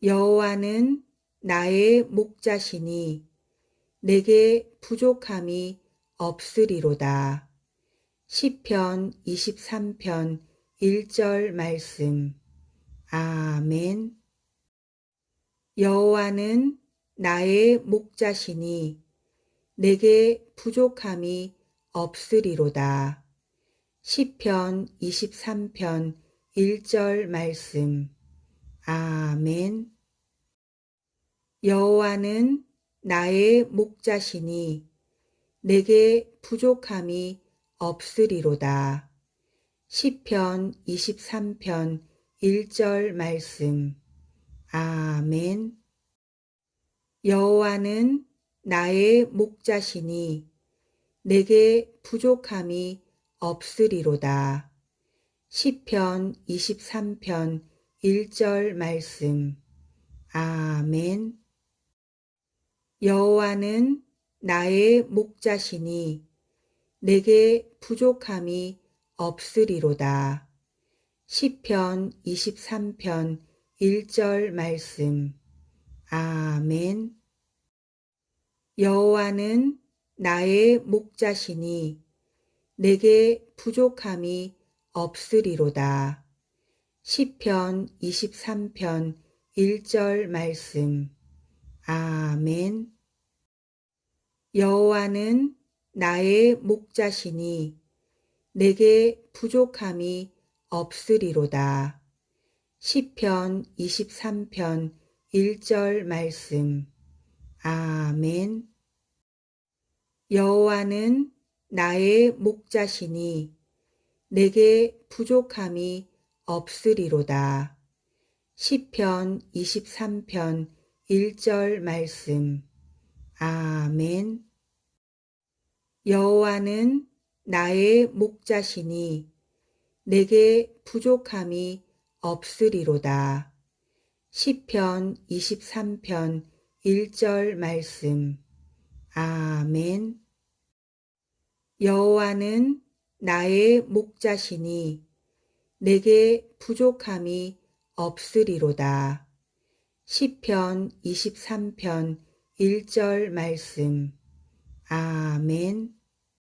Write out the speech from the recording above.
여호와는 나의 목자시니 내게 부족함이 없으리로다. 시편 23편 1절 말씀. 아멘. 여호와는 나의 목자시니 내게 부족함이 없으리로다. 시편 23편 1절 말씀. 아멘. 여호와는 나의 목자시니 내게 부족함이 없으리로다. 시편 23편 1절 말씀. 아멘. 여호와는 나의 목자시니 내게 부족함이 없으리로다. 시편 23편 1절 말씀. 아멘. 여호와는 나의 목자시니 내게 부족함이 없으리로다. 시편 23편 1절 말씀. 아멘. 여호와는 나의 목자시니 내게 부족함이 없으리로다. 시편 23편 1절 말씀. 아멘. 여호와는 나의 목자시니 내게 부족함이 없으리로다. 시편 23편 1절 말씀. 아멘. 여호와는 나의 목자시니 내게 부족함이 없으리로다. 시편 23편 1절 말씀. 아멘. 여호와는 나의 목자시니 내게 부족함이 없으리로다. 시편 23편 1절 말씀. 아멘. 여호와는 나의 목자시니 내게 부족함이 없으리로다. 시편 23편 1절 말씀. 아멘.